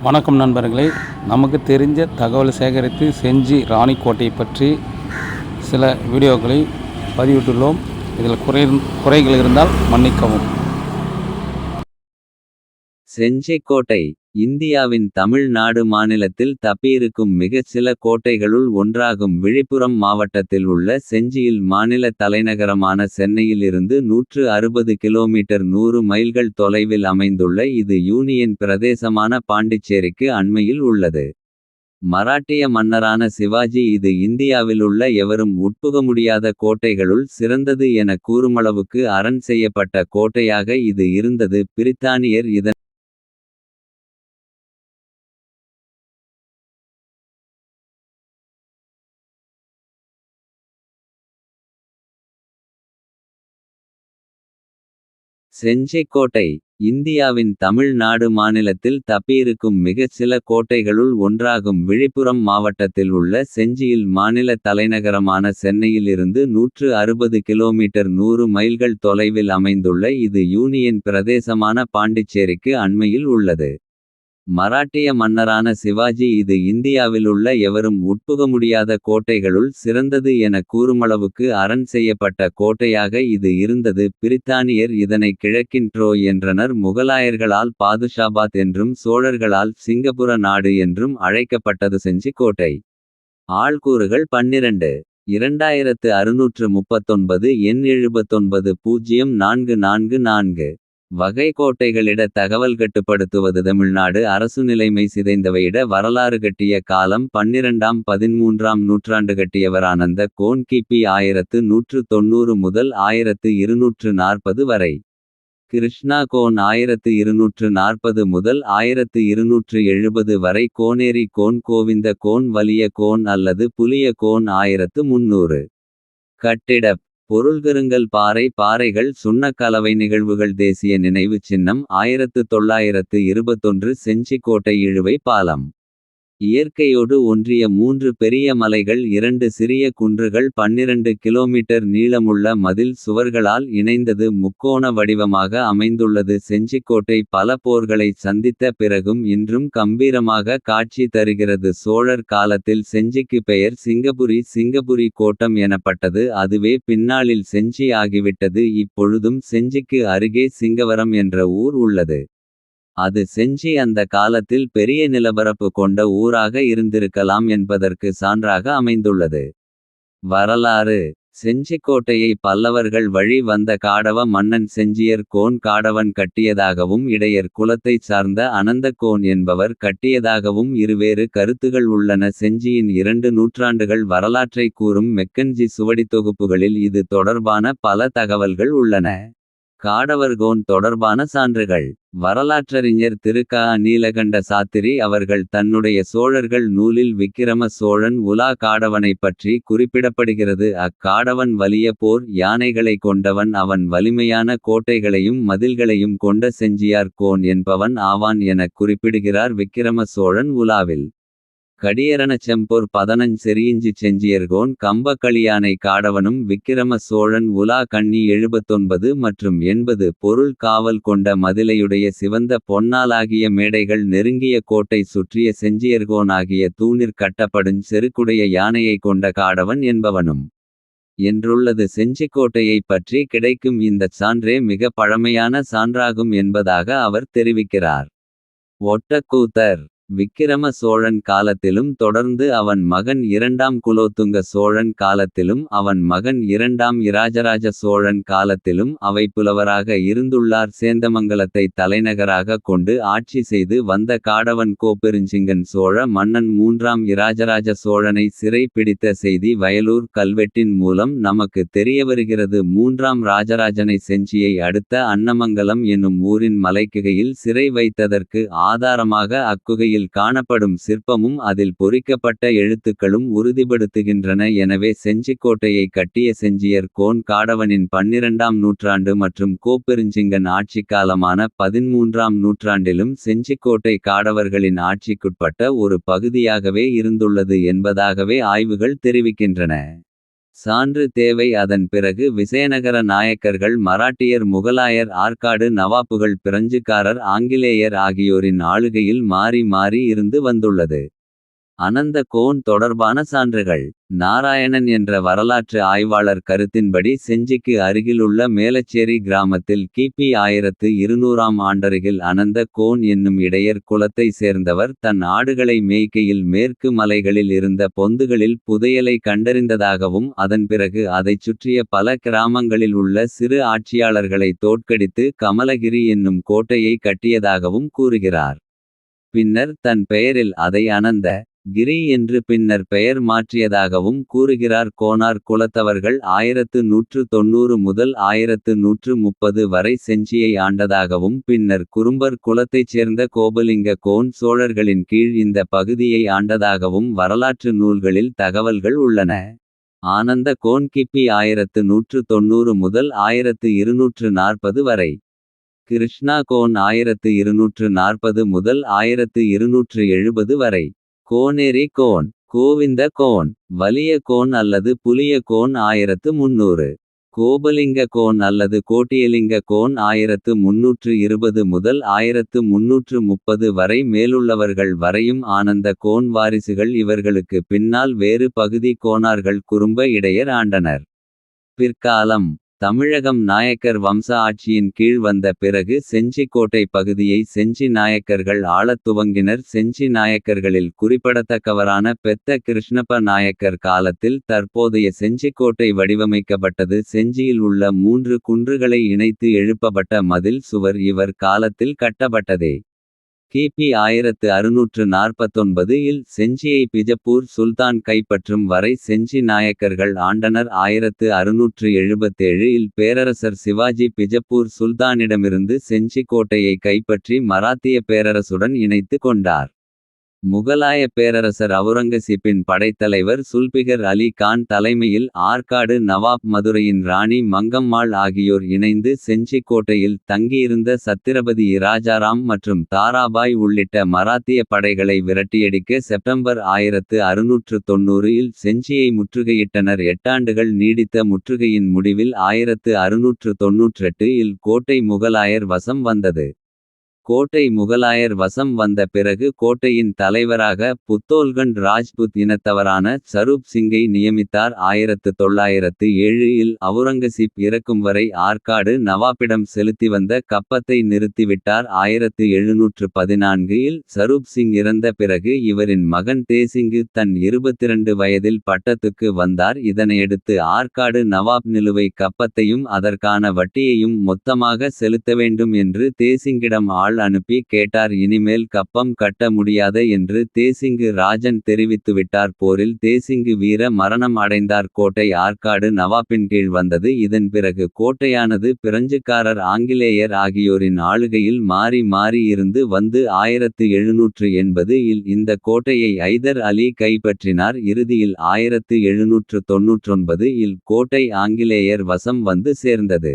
வணக்கம் நண்பர்களே. நமக்கு தெரிஞ்ச தகவலை சேகரித்து செஞ்சி ராணிக்கோட்டை பற்றி சில வீடியோக்களை பதிவிட்டுள்ளோம். இதில் குறை குறைகள் இருந்தால் மன்னிக்கவும். செஞ்சிக்கோட்டை இந்தியாவின் தமிழ்நாடு மாநிலத்தில் தப்பியிருக்கும் மிகச் சில கோட்டைகளுள் ஒன்றாகும். விழுப்புரம் மாவட்டத்தில் உள்ள செஞ்சியில் மாநில தலைநகரமான சென்னையில் இருந்து நூற்று அறுபது கிலோமீட்டர் நூறு மைல்கள் தொலைவில் அமைந்துள்ள இது யூனியன் பிரதேசமான பாண்டிச்சேரிக்கு அண்மையில் உள்ளது. மராட்டிய மன்னரான சிவாஜி இது இந்தியாவிலுள்ள எவரும் உட்புக முடியாத கோட்டைகளுள் சிறந்தது என கூறுமளவுக்கு அரண் செய்யப்பட்ட கோட்டையாக இது இருந்தது. பிரித்தானியர் இதன் செஞ்சிக்கோட்டை இந்தியாவின் தமிழ்நாடு மாநிலத்தில் தப்பியிருக்கும் மிகச் சில கோட்டைகளுள் ஒன்றாகும். விழுப்புரம் மாவட்டத்தில் உள்ள செஞ்சியில் மாநில தலைநகரமான சென்னையில் இருந்து நூற்று அறுபது கிலோமீட்டர் நூறு மைல்கள் தொலைவில் அமைந்துள்ள இது யூனியன் பிரதேசமான பாண்டிச்சேரிக்கு அண்மையில் உள்ளது. மராட்டிய மன்னரான சிவாஜி இது இந்தியாவிலுள்ள எவரும் உட்புக முடியாத கோட்டைகளுள் சிறந்தது என கூறுமளவுக்கு அரண் செய்யப்பட்ட கோட்டையாக இது இருந்தது. பிரித்தானியர் இதனை கிழக்கின் ட்ரோய் என்றனர். முகலாயர்களால் பாதுஷாபாத் என்றும் சோழர்களால் சிங்கப்புர நாடு என்றும் அழைக்கப்பட்டது செஞ்சி கோட்டை. ஆள்கூறுகள் பன்னிரண்டு. இரண்டாயிரத்து அறுநூற்று முப்பத்தொன்பது எண் எழுபத்தொன்பது பூஜ்ஜியம் நான்கு நான்கு நான்கு. வகை கோட்டைகளிட தகவல் கட்டுப்படுத்துவது தமிழ்நாடு அரசு நிலைமை சிதைந்தவையிட வரலாறு கட்டிய காலம் பன்னிரண்டாம் பதிமூன்றாம் நூற்றாண்டு கட்டியவர் ஆனந்த கோன் கிபி ஆயிரத்து நூற்று தொண்ணூறு முதல் ஆயிரத்து இருநூற்று நாற்பது வரை. கிருஷ்ணா கோன் ஆயிரத்து இருநூற்று நாற்பது முதல் ஆயிரத்து இருநூற்று எழுபது வரை கோனேரி கோன் கோவிந்த கோன் வலிய கோன் அல்லது புலிய கோன் ஆயிரத்து முன்னூறு. கட்டிடப் பொருள்கருங்கல் பாறை பாறைகள் சுண்ண கலவை நிகழ்வுகள் தேசிய நினைவு சின்னம் ஆயிரத்து தொள்ளாயிரத்து இருபத்தொன்று செஞ்சிக்கோட்டை இழுவை பாலம். இயற்கையோடு ஒன்றிய மூன்று பெரிய மலைகள் இரண்டு சிறிய குன்றுகள் பன்னிரண்டு கிலோமீட்டர் நீளமுள்ள மதில் சுவர்களால் இணைந்தது முக்கோண வடிவமாக அமைந்துள்ளது. செஞ்சிக்கோட்டை பல போர்களை சந்தித்த பிறகும் இன்றும் கம்பீரமாக காட்சி தருகிறது. சோழர் காலத்தில் செஞ்சிக்கு பெயர் சிங்கபுரி சிங்கபுரி கோட்டம் எனப்பட்டது. அதுவே பின்னாளில் செஞ்சி ஆகிவிட்டது. இப்பொழுதும் செஞ்சிக்கு அருகே சிங்கவரம் என்ற ஊர் உள்ளது. அது செஞ்சி அந்த காலத்தில் பெரிய நிலப்பரப்பு கொண்ட ஊராக இருந்திருக்கலாம் என்பதற்கு சான்றாக அமைந்துள்ளது. வரலாறு. செஞ்சிக்கோட்டையை பல்லவர்கள் வழி வந்த காடவ மன்னன் செஞ்சியர் கோன் காடவன் கட்டியதாகவும் இடையர் குலத்தைச் சார்ந்த அனந்தகோன் என்பவர் கட்டியதாகவும் இருவேறு கருத்துகள் உள்ளன. செஞ்சியின் இரண்டு நூற்றாண்டுகள் வரலாற்றை கூறும் மெக்கன்ஜி சுவடித்தொகுப்புகளில் இது தொடர்பான பல தகவல்கள் உள்ளன. காடவர்கோன் தொடர்பான சான்றுகள். வரலாற்றறிஞர் திருக்கா நீலகண்ட சாத்திரி அவர்கள் தன்னுடைய சோழர்கள் நூலில் விக்கிரம சோழன் உலா காடவனைப் பற்றி குறிப்பிடப்படுகிறது. அக்காடவன் வலிய போர் யானைகளை கொண்டவன் அவன் வலிமையான கோட்டைகளையும் மதில்களையும் கொண்ட செஞ்சியார் கோன் என்பவன் ஆவான் எனக் குறிப்பிடுகிறார் விக்கிரம சோழன் உலாவில். கடியரணச் செம்பொர் பதனஞ் செறியிஞ்சி செஞ்சியர்கோன் கம்பக்களியானை காடவனும் விக்கிரம சோழன் உலா கண்ணி எழுபத்தொன்பது மற்றும் எண்பது பொருள் காவல் கொண்ட மதிலையுடைய சிவந்த பொன்னாலாகிய மேடைகள் நெருங்கிய கோட்டை சுற்றிய செஞ்சியர்கோன் ஆகிய தூணிற் கட்டப்படும் செருக்குடைய யானையை கொண்ட காடவன் என்பவனும். என்றுள்ளது செஞ்சிக்கோட்டையைப் பற்றி கிடைக்கும் இந்தச் சான்றே மிக பழமையான சான்றாகும் என்பதாக அவர் தெரிவிக்கிறார். ஒட்டக்கூத்தர் விக்கிரம சோழன் காலத்திலும் தொடர்ந்து அவன் மகன் இரண்டாம் குலோத்துங்க சோழன் காலத்திலும் அவன் மகன் இரண்டாம் இராஜராஜ சோழன் காலத்திலும் அவை புலவராக இருந்துள்ளார். சேந்தமங்கலத்தை தலைநகராக கொண்டு ஆட்சி செய்து வந்த காடவன் கோப்பெருஞ்சிங்கன் சோழ மன்னன் மூன்றாம் இராஜராஜ சோழனை சிறை பிடித்த செய்தி வயலூர் கல்வெட்டின் மூலம் நமக்கு தெரியவருகிறது. மூன்றாம் ராஜராஜனை செஞ்சியை அடுத்த அன்னமங்கலம் என்னும் ஊரின் மலைக்குகையில் சிறை வைத்ததற்கு ஆதாரமாக அக்குகையில் காணப்படும் சிற்பமும் அதில் பொறிக்கப்பட்ட எழுத்துக்களும் உறுதிப்படுத்துகின்றன. எனவே செஞ்சிக்கோட்டையை கட்டிய செஞ்சியர் கோன் காடவனின் பன்னிரண்டாம் நூற்றாண்டு மற்றும் கோப்பெருஞ்சிங்கன் ஆட்சிக்காலமான பதின்மூன்றாம் நூற்றாண்டிலும் செஞ்சிக்கோட்டை காடவர்களின் ஆட்சிக்குட்பட்ட ஒரு பகுதியாகவே இருந்துள்ளது என்பதாகவே ஆய்வுகள் தெரிவிக்கின்றன. சான்று தேவை அதன் பிறகு விசயநகர நாயக்கர்கள் மராட்டியர் முகலாயர் ஆற்காடு நவாப்புகள் பிரெஞ்சுக்காரர் ஆங்கிலேயர் ஆகியோரின் ஆளுகையில் மாறி மாறி இருந்து வந்துள்ளது. அனந்த கோன் தொடர்பான சான்றுகள். நாராயணன் என்ற வரலாற்று ஆய்வாளர் கருத்தின்படி செஞ்சிக்கு அருகிலுள்ள மேலச்சேரி கிராமத்தில் கிபி ஆயிரத்து இருநூறாம் ஆண்டருகில் அனந்த கோன் என்னும் இடையர் குலத்தை சேர்ந்தவர் தன் ஆடுகளை மேய்க்கையில் மேற்கு மலைகளில் இருந்த பொந்துகளில் புதையலை கண்டறிந்ததாகவும் அதன் பிறகு அதைச் சுற்றிய பல கிராமங்களில் உள்ள சிறு ஆட்சியாளர்களை தோற்கடித்து கமலகிரி என்னும் கோட்டையை கட்டியதாகவும் கூறுகிறார். பின்னர் தன் பெயரில் அதை அனந்த கிரி என்று பின்னர் பெயர் மாற்றியதாகவும் கூறுகிறார் கோனார் குலத்தவர்கள் ஆயிரத்து நூற்று தொண்ணூறு முதல் ஆயிரத்து நூற்று முப்பது வரை செஞ்சியை ஆண்டதாகவும் பின்னர் குறும்பர் குலத்தைச் சேர்ந்த கோபலிங்க கோன் சோழர்களின் கீழ் இந்த பகுதியை ஆண்டதாகவும் வரலாற்று நூல்களில் தகவல்கள் உள்ளன. ஆனந்த கோன் கிப்பி ஆயிரத்து நூற்று தொண்ணூறு முதல் ஆயிரத்து இருநூற்று நாற்பது வரை. கிருஷ்ணா கோன் ஆயிரத்து இருநூற்று நாற்பது முதல் ஆயிரத்து இருநூற்று எழுபது வரை. கோனேரி கோன் கோவிந்த கோன் வலிய கோன் அல்லது புலிய கோன் ஆயிரத்து முன்னூறு. கோபலிங்க கோன் அல்லது கோட்டியலிங்க கோன் ஆயிரத்து முன்னூற்று இருபது முதல் ஆயிரத்து முன்னூற்று முப்பது வரை மேலுள்ளவர்கள் வரையும் ஆனந்த கோன் வாரிசுகள் இவர்களுக்கு பின்னால் வேறு பகுதி கோனார்கள் குறும்ப இடையர் ஆண்டனர். பிற்காலம் தமிழகம் நாயக்கர் வம்ச ஆட்சியின் கீழ் வந்த பிறகு செஞ்சிக்கோட்டை பகுதியை செஞ்சி நாயக்கர்கள் ஆளத் துவங்கினர் செஞ்சி நாயக்கர்களில் குறிப்பிடத்தக்கவரான பெத்த கிருஷ்ணப்ப நாயக்கர் காலத்தில் தற்போதைய செஞ்சிக்கோட்டை வடிவமைக்கப்பட்டது செஞ்சியில் உள்ள மூன்று குன்றுகளை இணைத்து எழுப்பப்பட்ட மதில் சுவர் இவர் காலத்தில் கட்டப்பட்டதே. கிபி ஆயிரத்து அறுநூற்று நாற்பத்தொன்பது இல் செஞ்சியை பிஜப்பூர் சுல்தான் கைப்பற்றும் வரை செஞ்சி நாயக்கர்கள் ஆண்டனர் ஆயிரத்து அறுநூற்று எழுபத்தேழு இல் பேரரசர் சிவாஜி பிஜப்பூர் சுல்தானிடமிருந்து செஞ்சி கோட்டையை கைப்பற்றி மராத்திய பேரரசுடன் இணைத்து கொண்டார். முகலாய பேரரசர் அவுரங்கசீப்பின் படைத்தலைவர் சுல்பிகர் அலி கான் தலைமையில் ஆற்காடு நவாப் மதுரையின் ராணி மங்கம்மாள் ஆகியோர் இணைந்து செஞ்சிக்கோட்டையில் தங்கியிருந்த சத்திரபதி இராஜாராம் மற்றும் தாராபாய் உள்ளிட்ட மராத்திய படைகளை விரட்டியடிக்க செப்டம்பர் ஆயிரத்து அறுநூற்று தொன்னூறில் செஞ்சியை முற்றுகையிட்டனர் எட்டாண்டுகள் நீடித்த முற்றுகையின் முடிவில் ஆயிரத்து அறுநூற்று தொன்னூற்றெட்டு இல் கோட்டை முகலாயர் வசம் வந்தது. கோட்டை முகலாயர் வசம் வந்த பிறகு கோட்டையின் தலைவராக புத்தோல்கண்ட் ராஜ்புத் இனத்தவரான சரூப் சிங்கை நியமித்தார் ஆயிரத்து தொள்ளாயிரத்து ஏழு இல் அவுரங்கசீப் இறக்கும் வரை ஆற்காடு நவாப்பிடம் செலுத்தி வந்த கப்பத்தை நிறுத்திவிட்டார் ஆயிரத்து எழுநூற்று பதினான்கு இல் சரூப் சிங் இறந்த பிறகு இவரின் மகன் தேசிங்கு தன் இருபத்திரண்டு வயதில் பட்டத்துக்கு வந்தார். இதனையடுத்து ஆற்காடு நவாப் நிலுவை கப்பத்தையும் அதற்கான வட்டியையும் மொத்தமாக செலுத்த வேண்டும் என்று தேசிங்கிடம் ஆள் அனுப்பி கேட்டார் இனிமேல் கப்பம் கட்ட முடியாத என்று தேசிங்கு ராஜன் தெரிவித்துவிட்டார். போரில் தேசிங்கு வீர மரணம் அடைந்தார். கோட்டை ஆற்காடு நவாப்பின் கீழ் வந்தது. இதன் பிறகு கோட்டையானது பிரெஞ்சுக்காரர் ஆங்கிலேயர் ஆகியோரின் ஆளுகையில் மாறி மாறி இருந்து வந்து ஆயிரத்து எழுநூற்று எண்பது இல் இந்த கோட்டையை ஐதர் அலி கைப்பற்றினார். இறுதியில் ஆயிரத்து எழுநூற்று தொன்னூற்றொன்பது இல் கோட்டை ஆங்கிலேயர் வசம் வந்து சேர்ந்தது.